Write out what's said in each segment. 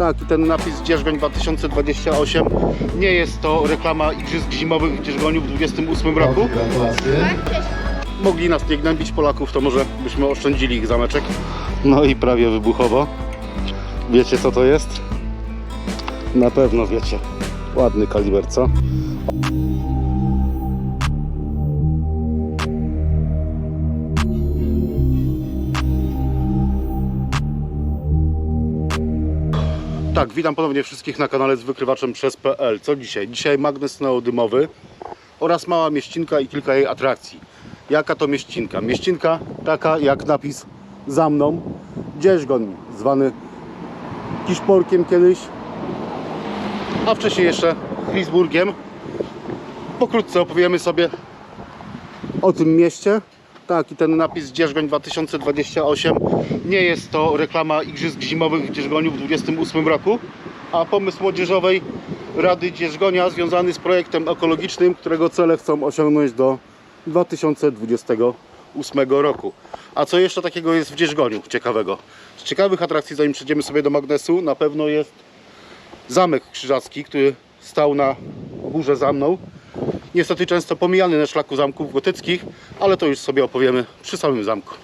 Tak, i ten napis Dzierżgoń 2028 nie jest to reklama Igrzysk Zimowych w Dzierżgoniu w 28 roku. Mogli nas nie gnębić Polaków, to może byśmy oszczędzili ich zameczek. No i prawie wybuchowo. Wiecie co to jest? Na pewno wiecie. Ładny kaliber, co? Tak, witam ponownie wszystkich na kanale z wykrywaczem przez.pl. Co dzisiaj? Dzisiaj magnes neodymowy oraz mała mieścinka i kilka jej atrakcji. Jaka to mieścinka? Mieścinka taka jak napis za mną. Dzierżgoń, zwany Kiszporkiem kiedyś, a wcześniej jeszcze Frisburgiem. Pokrótce opowiemy sobie o tym mieście. Tak, i ten napis Dzierżgoń 2028 nie jest to reklama Igrzysk Zimowych w Dzierżgoniu w 28 roku, a pomysł Młodzieżowej Rady Dzierżgonia związany z projektem ekologicznym, którego cele chcą osiągnąć do 2028 roku. A co jeszcze takiego jest w Dzierżgoniu ciekawego? Z ciekawych atrakcji, zanim przejdziemy sobie do magnesu, na pewno jest zamek krzyżacki, który stał na górze za mną. Niestety często pomijany na szlaku zamków gotyckich, ale to już sobie opowiemy przy samym zamku.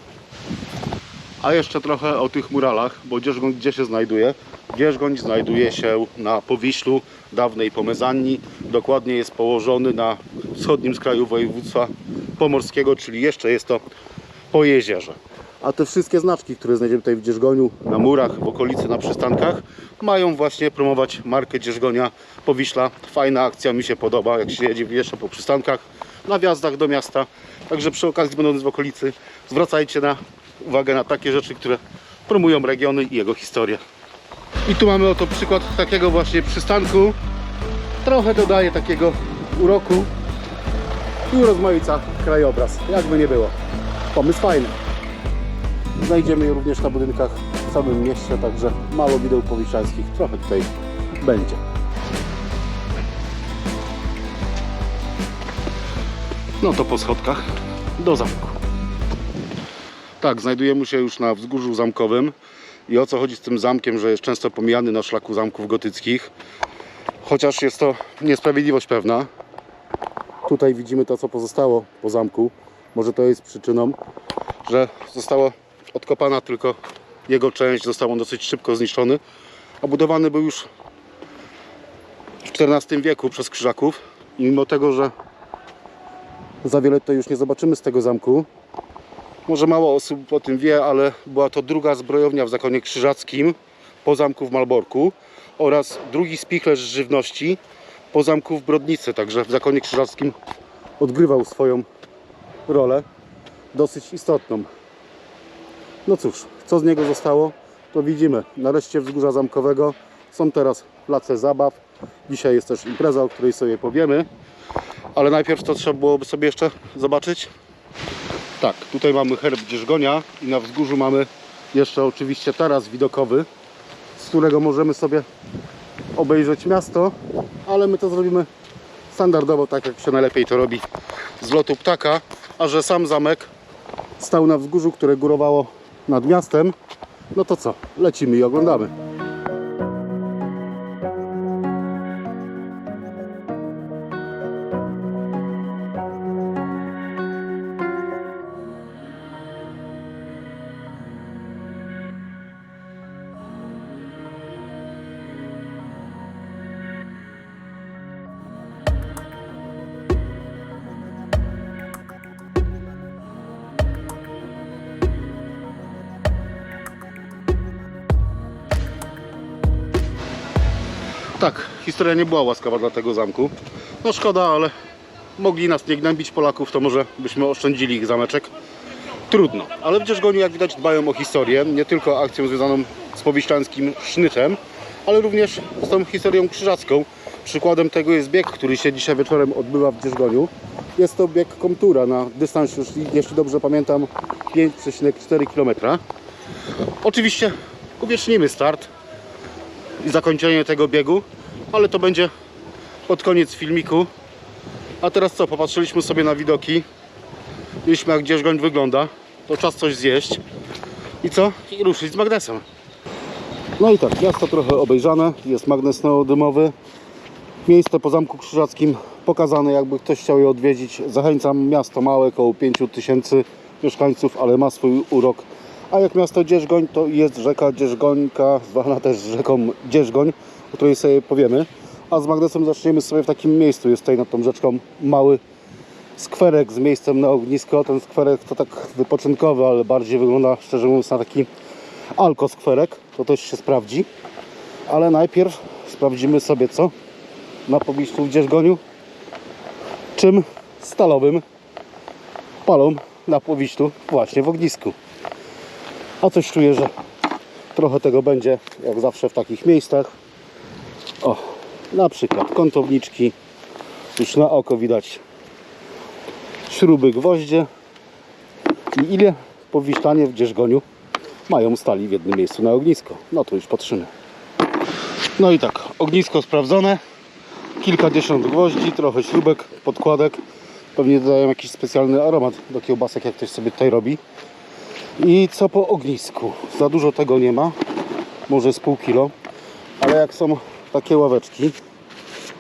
A jeszcze trochę o tych muralach, bo Dzierżgoń gdzie się znajduje? Dzierżgoń znajduje się na Powiślu dawnej Pomezanii. Dokładnie jest położony na wschodnim skraju województwa pomorskiego, czyli jeszcze jest to po jeziorze. A te wszystkie znaczki, które znajdziemy tutaj w Dzierżgoniu, na murach, w okolicy, na przystankach, mają właśnie promować markę Dzierżgonia Powiśla. Fajna akcja, mi się podoba, jak się jedzie jeszcze po przystankach, na wjazdach do miasta. Także przy okazji będąc w okolicy, zwracajcie na uwagę na takie rzeczy, które promują regiony i jego historię. I tu mamy oto przykład takiego właśnie przystanku. Trochę dodaje takiego uroku i urozmaica krajobraz, jakby nie było. Pomysł fajny. Znajdziemy je również na budynkach w samym mieście, także mało wideł powiślańskich trochę tutaj będzie. No to po schodkach do zamku. Tak, znajdujemy się już na wzgórzu zamkowym. I o co chodzi z tym zamkiem, że jest często pomijany na szlaku zamków gotyckich. Chociaż jest to niesprawiedliwość pewna. Tutaj widzimy to, co pozostało po zamku. Może to jest przyczyną, że została odkopana tylko jego część, został on dosyć szybko zniszczony. A budowany był już w XIV wieku przez Krzyżaków. I mimo tego, że za wiele tutaj już nie zobaczymy z tego zamku, może mało osób o tym wie, ale była to druga zbrojownia w zakonie krzyżackim po zamku w Malborku oraz drugi spichlerz żywności po zamku w Brodnicy. Także w zakonie krzyżackim odgrywał swoją rolę dosyć istotną. No cóż, co z niego zostało, to widzimy. Nareszcie wzgórza zamkowego są teraz place zabaw. Dzisiaj jest też impreza, o której sobie powiemy. Ale najpierw to trzeba byłoby sobie jeszcze zobaczyć tak, tutaj mamy herb Dzierżgonia i na wzgórzu mamy jeszcze oczywiście taras widokowy, z którego możemy sobie obejrzeć miasto, ale my to zrobimy standardowo, tak jak się najlepiej to robi z lotu ptaka, a że sam zamek stał na wzgórzu, które górowało nad miastem, no to co, lecimy i oglądamy. Tak, historia nie była łaskawa dla tego zamku. No szkoda, ale mogli nas nie gnębić Polaków, to może byśmy oszczędzili ich zameczek. Trudno, ale w Dzierżgoniu jak widać dbają o historię, nie tylko akcją związaną z powiślańskim sznytem, ale również z tą historią krzyżacką. Przykładem tego jest bieg, który się dzisiaj wieczorem odbywa w Dzierżgoniu. Jest to bieg Komtura na dystans jeśli dobrze pamiętam, 5,4 km. Oczywiście uwiecznimy start i zakończenie tego biegu, ale to będzie pod koniec filmiku. A teraz co, popatrzyliśmy sobie na widoki, widzieliśmy jak Dzierżgoń wygląda, to czas coś zjeść i co? I ruszyć z magnesem. No i tak, miasto trochę obejrzane, jest magnes neodymowy. Miejsce po Zamku Krzyżackim pokazane, jakby ktoś chciał je odwiedzić. Zachęcam, miasto małe, około 5000 tysięcy mieszkańców, ale ma swój urok. A jak miasto Dzierżgoń, to jest rzeka Dzierżgońka, zwana też rzeką Dzierżgoń, o której sobie powiemy. A z magnesem zaczniemy sobie w takim miejscu. Jest tutaj nad tą rzeczką mały skwerek z miejscem na ognisko. Ten skwerek to tak wypoczynkowy, ale bardziej wygląda, szczerze mówiąc, na taki alkoskwerek. To też się sprawdzi. Ale najpierw sprawdzimy sobie co na pobliżu w Dzierżgoniu. Czym stalowym palą na powiślu właśnie w ognisku. A coś czuję, że trochę tego będzie, jak zawsze w takich miejscach. O, na przykład kątowniczki. Już na oko widać śruby, gwoździe. I ile powiślanie w Dzierżgoniu mają stali w jednym miejscu na ognisko. No to już patrzymy. No i tak, ognisko sprawdzone. Kilkadziesiąt gwoździ, trochę śrubek, podkładek. Pewnie dodają jakiś specjalny aromat do kiełbasek, jak ktoś sobie tutaj robi. I co po ognisku? Za dużo tego nie ma. Może z pół kilo. Ale jak są takie ławeczki,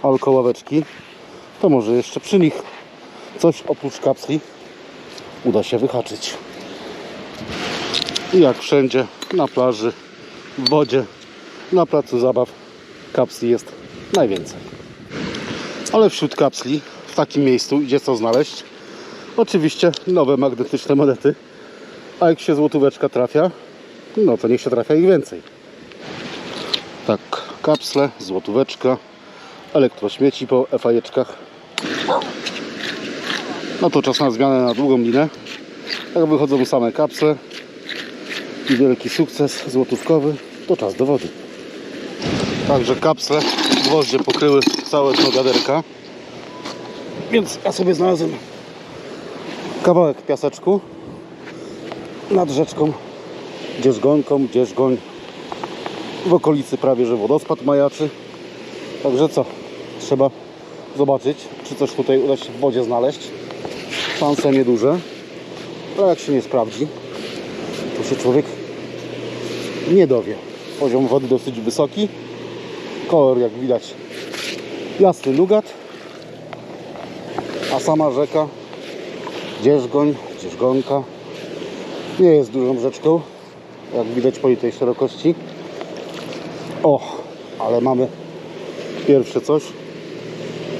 alko ławeczki, to może jeszcze przy nich coś oprócz kapsli uda się wyhaczyć. I jak wszędzie, na plaży, w wodzie, na placu zabaw, kapsli jest najwięcej. Ale wśród kapsli, w takim miejscu, idzie co znaleźć? Oczywiście nowe magnetyczne monety. A jak się złotóweczka trafia, no to niech się trafia ich więcej. Tak, kapsle, złotóweczka, elektrośmieci po fajeczkach. No to czas na zmianę na długą linę. Jak wychodzą same kapsle i wielki sukces złotówkowy, to czas do wody. Także kapsle, gwoździe pokryły całe dno wiaderka. Więc ja sobie znalazłem kawałek piaseczku nad rzeczką Dzierżgonką, Dzierżgoń w okolicy prawie, że wodospad majaczy. Także co? Trzeba zobaczyć, czy coś tutaj uda się w wodzie znaleźć. Szanse nieduże, ale jak się nie sprawdzi, to się człowiek nie dowie. Poziom wody dosyć wysoki. Kolor, jak widać, jasny nugat. A sama rzeka Dzierżgoń, Dzierżgonka nie jest dużą rzeczką, jak widać po tej szerokości. O, ale mamy pierwsze coś.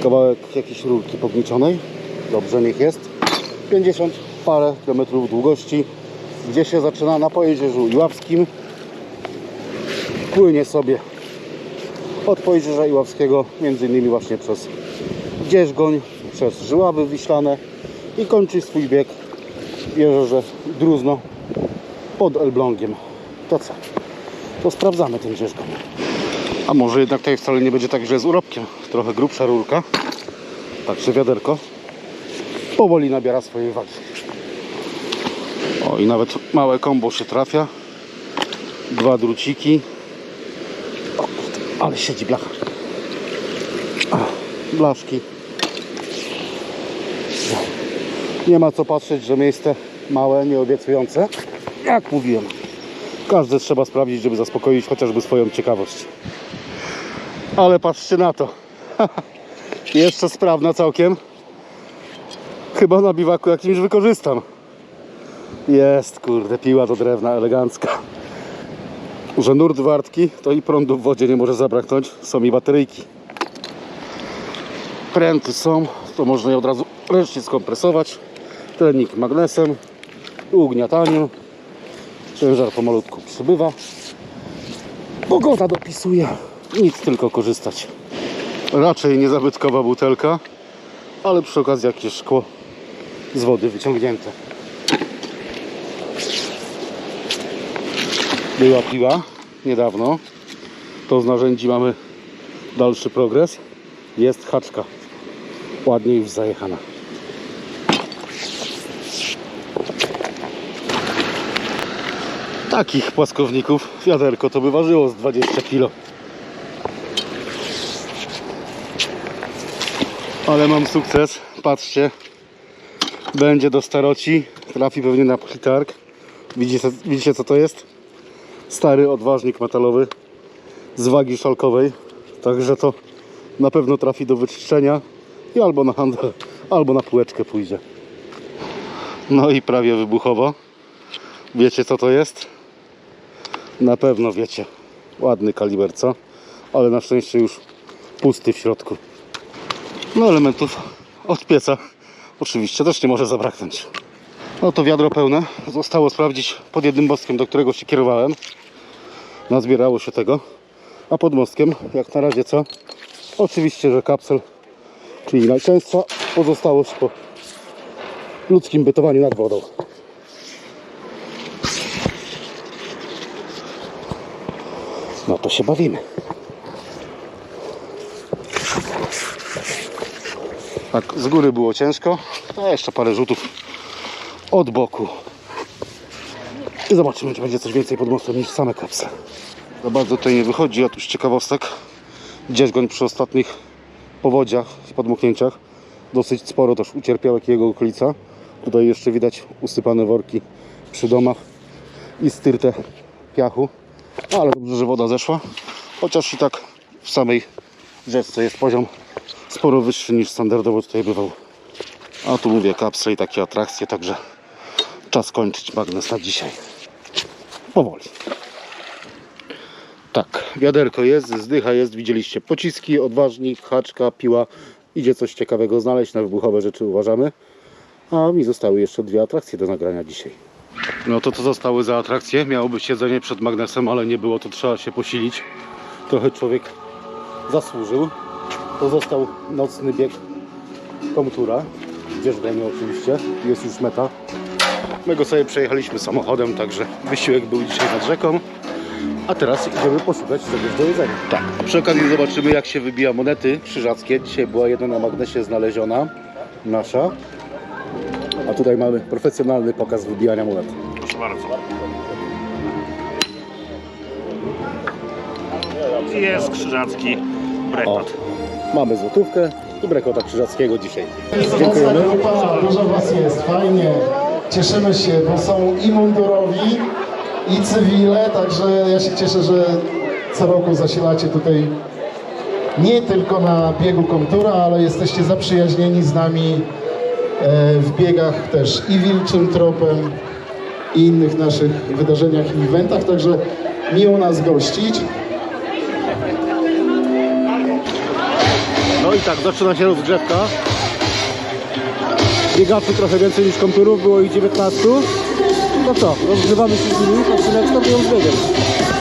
Kawałek jakiejś rurki pogniczonej. Dobrze, niech jest. 50 parę kilometrów długości, gdzie się zaczyna na Pojezierzu Iławskim. Płynie sobie od Pojezierza Iławskiego, między innymi właśnie przez Dzierżgoń, przez Żyławy Wiślane i kończy swój bieg w jeziorze Druzno pod Elblągiem. To co? To sprawdzamy ten Dzierżgoń. A może jednak tutaj wcale nie będzie tak źle z urobkiem. Trochę grubsza rurka. Także wiaderko powoli nabiera swojej wagi. O i nawet małe kombo się trafia. Dwa druciki. O, ale siedzi blacha. Blaszki. Nie ma co patrzeć, że miejsce małe, nieobiecujące. Jak mówiłem, każde trzeba sprawdzić, żeby zaspokoić chociażby swoją ciekawość. Ale patrzcie na to. Jeszcze sprawna całkiem. Chyba na biwaku jakimś wykorzystam. Jest, kurde, piła do drewna elegancka. Że nurt wartki, to i prądu w wodzie nie może zabraknąć. Są i bateryjki. Pręty są, to można je od razu ręcznie skompresować. Trening magnesem, ugniataniem. Ciężar pomalutku przybywa. Pogoda dopisuje. Nic tylko korzystać. Raczej niezabytkowa butelka, ale przy okazji jakieś szkło z wody wyciągnięte. Była piła niedawno. To z narzędzi mamy dalszy progres. Jest haczka. Ładnie już zajechana. Takich płaskowników wiaderko to by ważyło z 20 kg. Ale mam sukces. Patrzcie. Będzie do staroci. Trafi pewnie na plitarg. Widzicie, widzicie co to jest? Stary odważnik metalowy z wagi szalkowej. Także to na pewno trafi do wyczyszczenia i albo na handel, albo na półeczkę pójdzie. No i prawie wybuchowo. Wiecie co to jest? Na pewno wiecie. Ładny kaliber, co? Ale na szczęście już pusty w środku. No elementów od pieca oczywiście też nie może zabraknąć. No to wiadro pełne. Zostało sprawdzić pod jednym mostkiem, do którego się kierowałem. Nazbierało się tego. A pod mostkiem, jak na razie co? Oczywiście, że kapsel, czyli najczęstsza pozostałość po ludzkim bytowaniu nad wodą. No to się bawimy. Tak, z góry było ciężko, a jeszcze parę rzutów od boku. I zobaczymy, czy będzie coś więcej pod mostem niż same kapsle. Za bardzo tutaj nie wychodzi, a tu z ciekawostek. Dzierżgoń przy ostatnich powodziach i podmuchnięciach dosyć sporo też ucierpiał, jak i jego okolica. Tutaj jeszcze widać usypane worki przy domach i styrte piachu. Ale dobrze, że woda zeszła. Chociaż i tak w samej rzece jest poziom sporo wyższy niż standardowo tutaj bywał. A tu mówię kapsle i takie atrakcje, także czas kończyć magnes na dzisiaj. Powoli. Tak, wiaderko jest, zdycha jest, widzieliście pociski, odważnik, haczka, piła. Idzie coś ciekawego znaleźć, na wybuchowe rzeczy uważamy. A mi zostały jeszcze dwie atrakcje do nagrania dzisiaj. No to co zostały za atrakcje? Miało być siedzenie przed magnesem, ale nie było, to trzeba się posilić. Trochę człowiek zasłużył. To został nocny bieg komtura. Nie oczywiście, jest już meta. My go sobie przejechaliśmy samochodem, także wysiłek był dzisiaj nad rzeką. A teraz idziemy poszukać czegoś do jedzenia. Tak, a przy okazji zobaczymy jak się wybija monety krzyżackie. Dzisiaj była jedna na magnesie znaleziona, nasza. A tutaj mamy profesjonalny pokaz wybijania monet. Proszę bardzo. Jest krzyżacki brekot. mamy złotówkę i brekota krzyżackiego dzisiaj. Mocna Dziękujemy. grupa, dużo Was jest, fajnie. Cieszymy się, bo są i mundurowi, i cywile, także ja się cieszę, że co roku zasilacie tutaj nie tylko na biegu Komtura, ale jesteście zaprzyjaźnieni z nami w biegach też i Wilczym Tropem, i innych naszych wydarzeniach i eventach, także miło nas gościć. No i tak, zaczyna się rozgrzewka. Biegaczy trochę więcej niż komturów, było ich 19. No co, rozgrzewamy się z nimi, patrzymy jak stopią z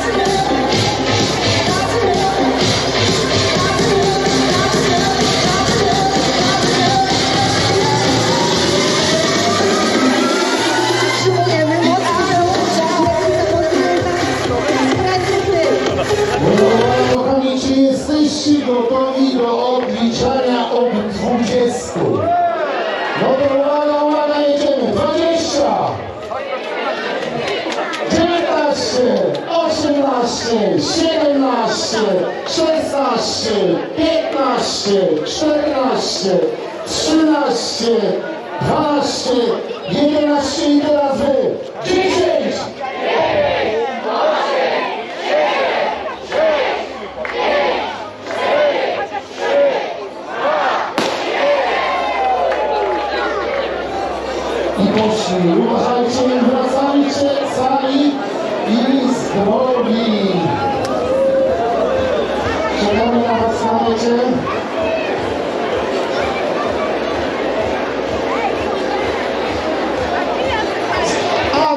し、主なし、て、いれなしで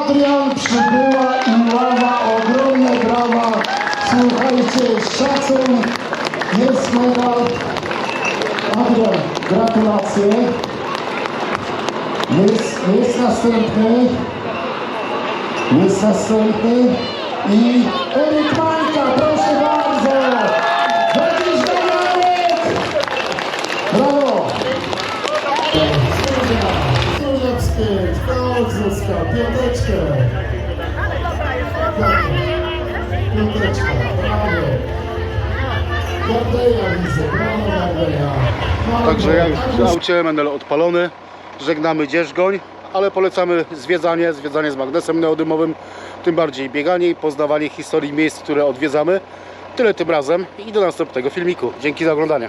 Adrian przybyła i ława, ogromne brawa. Słuchajcie, szacun, jest medal. Adrian, gratulacje. Jest, jest następny. Jest następny. I Eryk Mańka, proszę bardzo. Jakiś medalek. Brawo. Wstyd, tak Zuzka, piąteczkę. Piąteczka, brawo. Gardeja widzę, brawo Gardeja. Brawo. Także ja już w aucie, menel odpalony. Żegnamy Dzierżgoń, ale polecamy zwiedzanie, zwiedzanie z magnesem neodymowym, tym bardziej bieganie i poznawanie historii miejsc, które odwiedzamy. Tyle tym razem i do następnego filmiku. Dzięki za oglądanie.